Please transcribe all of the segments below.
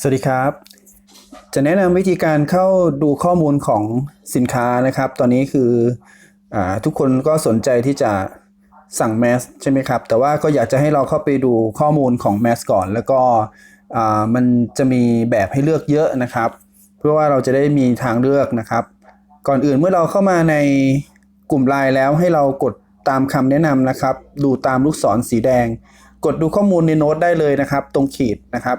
สวัสดีครับ จะแนะนำวิธีการเข้าดูข้อมูลของสินค้านะครับ ตอนนี้คืออทุกคนก็สนใจที่จะสั่งแมสใช่ไหมครับ แต่ว่าก็อยากจะให้เราเข้าไปดูข้อมูลของแมสก่อน แล้วก็มันจะมีแบบให้เลือกเยอะนะครับ เพื่อว่าเราจะได้มีทางเลือกนะครับ ก่อนอื่นเมื่อเราเข้ามาในกลุ่มไลน์แล้วให้เรากดตามคำแนะนำนะครับ ดูตามลูกศรสีแดง กดดูข้อมูลในโน้ตได้เลยนะครับ ตรงขีดนะครับ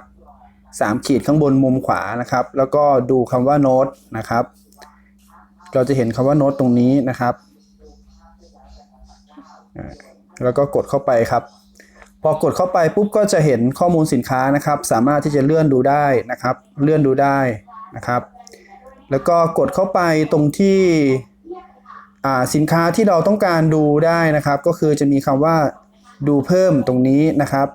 สามขีดข้างบนมุมขวานะครับ แล้วก็ดูคำว่าโน้ตนะครับ เราจะเห็นคำว่าโน้ตตรงนี้นะครับ แล้วก็กดเข้าไปครับ พอกดเข้าไปปุ๊บก็จะเห็นข้อมูลสินค้านะครับ สามารถที่จะเลื่อนดูได้นะครับ เลื่อนดูได้นะครับ แล้วก็กดเข้าไปตรงที่อ่าสินค้าที่เราต้องการดูได้นะครับ ก็คือจะมีคำว่าดูเพิ่มตรงนี้นะครับ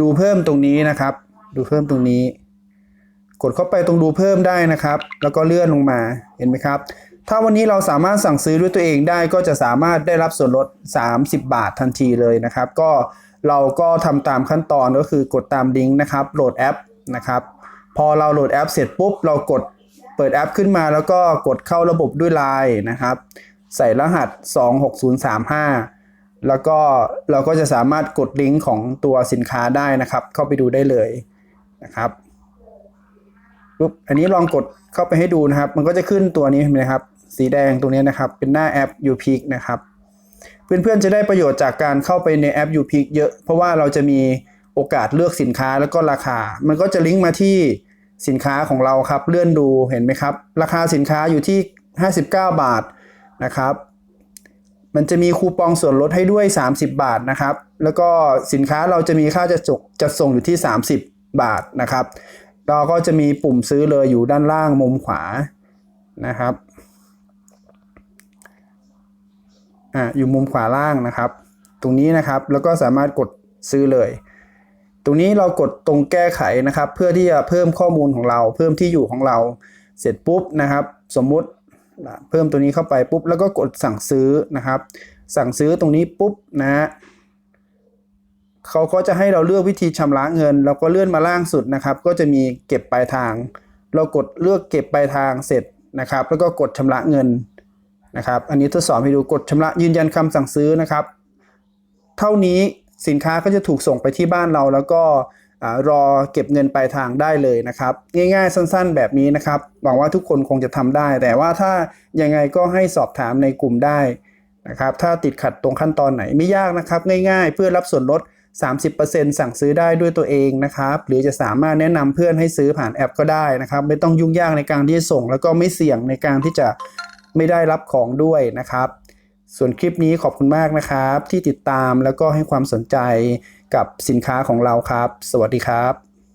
ดูเพิ่มตรงนี้นะครับ ดูเพิ่มตรงนี้ กดเข้าไปตรงดูเพิ่มได้นะครับ แล้วก็เลื่อนลงมาเห็นไหมครับ ถ้าวันนี้เราสามารถสั่งซื้อด้วยตัวเองได้ก็จะสามารถได้รับส่วนลด 30 บาททันทีเลยนะครับ ก็เราก็ทำตามขั้นตอนก็คือกดตามลิงก์นะครับโหลดแอปนะครับ พอเราโหลดแอปเสร็จปุ๊บเรากดเปิดแอปขึ้นมาแล้วก็กดเข้าระบบด้วย Line นะครับ ใส่รหัส 26035 แล้วก็เราก็จะสามารถกดลิงก์ของตัวสินค้าได้นะครับ เข้าไปดูได้เลยนะครับปุ๊บอันนี้ลองกดเข้าไปให้ดูนะครับ มันก็จะขึ้นตัวนี้เห็นไหมครับ สีแดงตรงนี้นะครับ เป็นหน้าแอป u p e a k นะครับ เพื่อนๆจะได้ประโยชน์จากการเข้าไปในแอป u p e a k เยอะ เพราะว่าเราจะมีโอกาสเลือกสินค้าแล้วก็ราคา มันก็จะลิงก์มาที่สินค้าของเราครับ เลื่อนดูเห็นไหมครับ ราคาสินค้าอยู่ที่ 59 บาทนะครับ มันจะมีคูปองส่วนลดให้ด้วย 30 บาทนะครับ แล้วก็สินค้าเราจะมีค่าจะจกจัดส่งอยู่ที่ 30 บาทนะครับ เราก็จะมีปุ่มซื้อเลยอยู่ด้านล่างมุมขวานะครับอ่าอยู่มุมขวาล่างนะครับ ตรงนี้นะครับแล้วก็สามารถกดซื้อเลย ตรงนี้เรากดตรงแก้ไขนะครับ เพื่อที่จะเพิ่มข้อมูลของเรา เพิ่มที่อยู่ของเราเสร็จปุ๊บนะครับ สมมุติ เพิ่มตัวนี้เข้าไปปุ๊บแล้วก็กดสั่งซื้อนะครับ สั่งซื้อตรงนี้ปุ๊บนะเขาก็จะให้เราเลือกวิธีชำระเงินแล้วก็เลื่อนมาล่างสุดนะครับ ก็จะมีเก็บปลายทาง เรากดเลือกเก็บปลายทางเสร็จนะครับ แล้วก็กดชำระเงินนะครับ อันนี้ทดสอบให้ดูกดชำระยืนยันคำสั่งซื้อนะครับ เท่านี้สินค้าก็จะถูกส่งไปที่บ้านเราแล้วก็ รอเก็บเงินปลายทางได้เลยนะครับ ง่ายๆสั้นๆแบบนี้นะครับ หวังว่าทุกคนคงจะทำได้ แต่ว่าถ้ายังไงก็ให้สอบถามในกลุ่มได้นะครับ ถ้าติดขัดตรงขั้นตอนไหนไม่ยากนะครับ ง่ายๆ เพื่อรับส่วนลด 30%สั่งซื้อได้ด้วยตัวเองนะครับ หรือจะสามารถแนะนำเพื่อนให้ซื้อผ่านแอปก็ได้นะครับ ไม่ต้องยุ่งยากในการที่จะส่ง แล้วก็ไม่เสี่ยงในการที่จะไม่ได้รับของด้วยนะครับ ส่วนคลิปนี้ขอบคุณมากนะครับ ที่ติดตามแล้วก็ให้ความสนใจกับสินค้าของเราครับ สวัสดีครับ